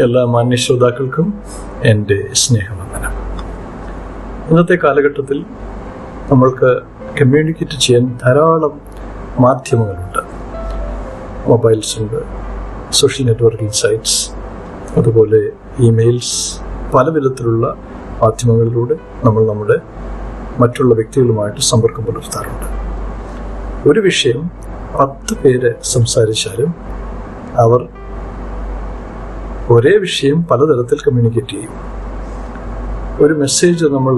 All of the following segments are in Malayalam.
എല്ലാ മാന്യ ശ്രോതാക്കൾക്കും എന്റെ സ്നേഹവന്ദനം. ഇന്നത്തെ കാലഘട്ടത്തിൽ നമ്മൾക്ക് കമ്മ്യൂണിക്കേറ്റ് ചെയ്യാൻ ധാരാളം മാധ്യമങ്ങളുണ്ട്. മൊബൈൽസ് ഉണ്ട് സോഷ്യൽ നെറ്റ്വർക്കിംഗ് സൈറ്റ്സ് അതുപോലെ ഇമെയിൽസ് പല വിധത്തിലുള്ള മാധ്യമങ്ങളിലൂടെ നമ്മൾ നമ്മുടെ മറ്റുള്ള വ്യക്തികളുമായിട്ട് സമ്പർക്കം പുലർത്താറുണ്ട്. ഒരു വിഷയം പത്ത് പേര് സംസാരിച്ചാലും അവർ ഒരേ വിഷയം പലതരത്തിൽ കമ്മ്യൂണിക്കേറ്റ് ചെയ്യും. ഒരു മെസ്സേജ് നമ്മൾ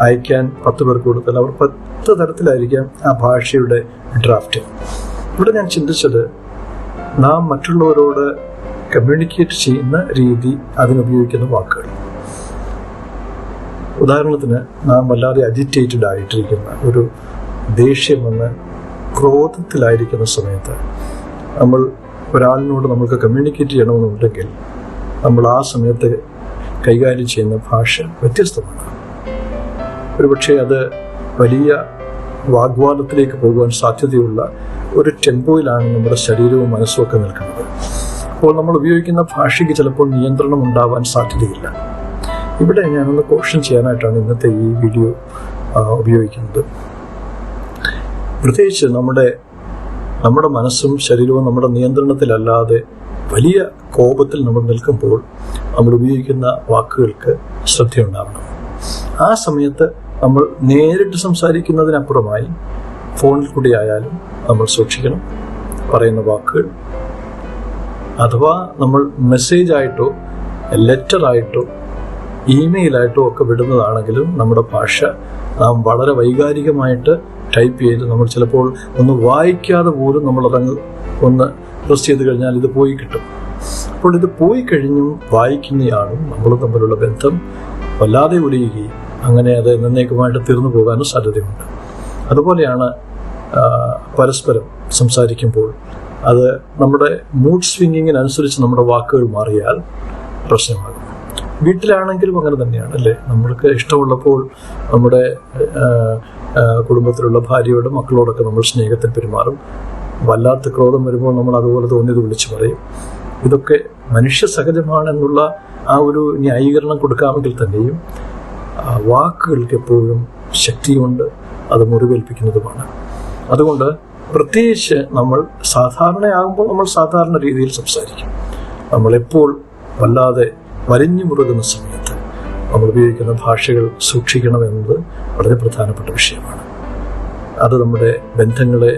അയക്കാൻ പത്ത് പേർക്ക് കൊടുത്താൽ അവർ പത്ത് തരത്തിലായിരിക്കാം ആ ഭാഷയുടെ ഡ്രാഫ്റ്റ് ഇവിടെ ഞാൻ ചിന്തിച്ചത് നാം മറ്റുള്ളവരോട് കമ്മ്യൂണിക്കേറ്റ് ചെയ്യുന്ന രീതി അതിനുപയോഗിക്കുന്ന വാക്കുകൾ. ഉദാഹരണത്തിന് നാം വല്ലാതെ അജിറ്റേറ്റഡ് ആയിട്ടിരിക്കുന്ന ഒരു ദേഷ്യം വന്ന് ക്രോധത്തിലായിരിക്കുന്ന സമയത്ത് നമ്മൾ ഒരാളിനോട് നമുക്ക് കമ്മ്യൂണിക്കേറ്റ് ചെയ്യണമെന്നുണ്ടെങ്കിൽ നമ്മൾ ആ സമയത്ത് കൈകാര്യം ചെയ്യുന്ന ഭാഷ വ്യത്യസ്തമാണ്. ഒരുപക്ഷെ അത് വലിയ വാഗ്വാദത്തിലേക്ക് പോകുവാൻ സാധ്യതയുള്ള ഒരു ടെമ്പോയിലാണ് നമ്മുടെ ശരീരവും മനസ്സും ഒക്കെ നിൽക്കുന്നത്. അപ്പോൾ നമ്മൾ ഉപയോഗിക്കുന്ന ഭാഷയ്ക്ക് ചിലപ്പോൾ നിയന്ത്രണം ഉണ്ടാവാൻ സാധ്യതയില്ല. ഇവിടെ ഞാനൊന്ന് കോഷൻ ചെയ്യാനായിട്ടാണ് ഇന്നത്തെ ഈ വീഡിയോ ഉപയോഗിക്കുന്നത്. പ്രത്യേകിച്ച് നമ്മുടെ നമ്മുടെ മനസ്സും ശരീരവും നമ്മുടെ നിയന്ത്രണത്തിലല്ലാതെ വലിയ കോപത്തിൽ നമ്മൾ നിൽക്കുമ്പോൾ നമ്മൾ ഉപയോഗിക്കുന്ന വാക്കുകൾക്ക് ശ്രദ്ധയുണ്ടാവണം. ആ സമയത്ത് നമ്മൾ നേരിട്ട് സംസാരിക്കുന്നതിനപ്പുറമായി ഫോണിൽ കൂടി ആയാലും നമ്മൾ സൂക്ഷിക്കണം പറയുന്ന വാക്കുകൾ. അഥവാ നമ്മൾ മെസ്സേജ് ആയിട്ടോ ലെറ്റർ ആയിട്ടോ ഇമെയിലായിട്ടോ ഒക്കെ വിടുന്നതാണെങ്കിലും നമ്മുടെ ഭാഷ നാം വളരെ വൈകാരികമായിട്ട് ടൈപ്പ് ചെയ്ത് നമ്മൾ ചിലപ്പോൾ ഒന്ന് വായിക്കാതെ പോലും നമ്മളതങ്ങ് ഒന്ന് പ്രസ് ചെയ്ത് കഴിഞ്ഞാൽ ഇത് പോയി കിട്ടും. അപ്പോൾ ഇത് പോയി കഴിഞ്ഞും വായിക്കുന്നയാളും നമ്മളും തമ്മിലുള്ള ബന്ധം വല്ലാതെ ഉലയുകയും അങ്ങനെ അത് എന്നേക്കുമായിട്ട് തീർന്നു പോകാനും സാധ്യതയുണ്ട്. അതുപോലെയാണ് പരസ്പരം സംസാരിക്കുമ്പോൾ അത് നമ്മുടെ മൂഡ് സ്വിങ്ങിങ്ങിനനുസരിച്ച് നമ്മുടെ വാക്കുകൾ മാറിയാൽ പ്രശ്നമാകും. വീട്ടിലാണെങ്കിലും അങ്ങനെ തന്നെയാണ് അല്ലേ? നമ്മൾക്ക് ഇഷ്ടമുള്ളപ്പോൾ നമ്മുടെ കുടുംബത്തിലുള്ള ഭാര്യയോടും മക്കളോടൊക്കെ നമ്മൾ സ്നേഹത്തിൽ പെരുമാറും. വല്ലാത്ത ക്രോധം വരുമ്പോൾ നമ്മൾ അതുപോലെ തോന്നിയത് വിളിച്ചു പറയും. ഇതൊക്കെ മനുഷ്യ സഹജമാണെന്നുള്ള ആ ഒരു ന്യായീകരണം കൊടുക്കാമെങ്കിൽ തന്നെയും വാക്കുകൾക്ക് എപ്പോഴും ശക്തിയുണ്ട് അത് മുറിവേൽപ്പിക്കുന്നതുമാണ്. അതുകൊണ്ട് പ്രത്യേകിച്ച് നമ്മൾ സാധാരണയാകുമ്പോൾ നമ്മൾ സാധാരണ രീതിയിൽ സംസാരിക്കും. നമ്മളെപ്പോൾ വല്ലാതെ വലിഞ്ഞു മുറുകുന്ന സമയത്ത് നമ്മൾ ഉപയോഗിക്കുന്ന ഭാഷകൾ സൂക്ഷിക്കണമെന്നത് വളരെ പ്രധാനപ്പെട്ട വിഷയമാണ്. അത് നമ്മുടെ ബന്ധങ്ങളെ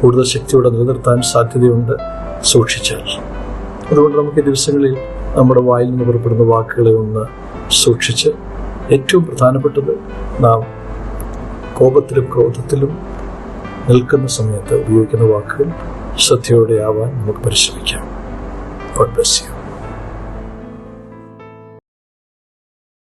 കൂടുതൽ ശക്തിയോടെ നിലനിർത്താൻ സാധ്യതയുണ്ട് സൂക്ഷിച്ചാൽ. അതുകൊണ്ട് നമുക്ക് ഈ ദിവസങ്ങളിൽ നമ്മുടെ വായിൽ നിന്ന് പുറപ്പെടുന്ന വാക്കുകളെ ഒന്ന് സൂക്ഷിച്ച് ഏറ്റവും പ്രധാനപ്പെട്ടത് നാം കോപത്തിലും ക്രോധത്തിലും നിൽക്കുന്ന സമയത്ത് ഉപയോഗിക്കുന്ന വാക്കുകൾ ശ്രദ്ധയോടെ ആവാൻ നമുക്ക് പരിശ്രമിക്കാം. God bless you.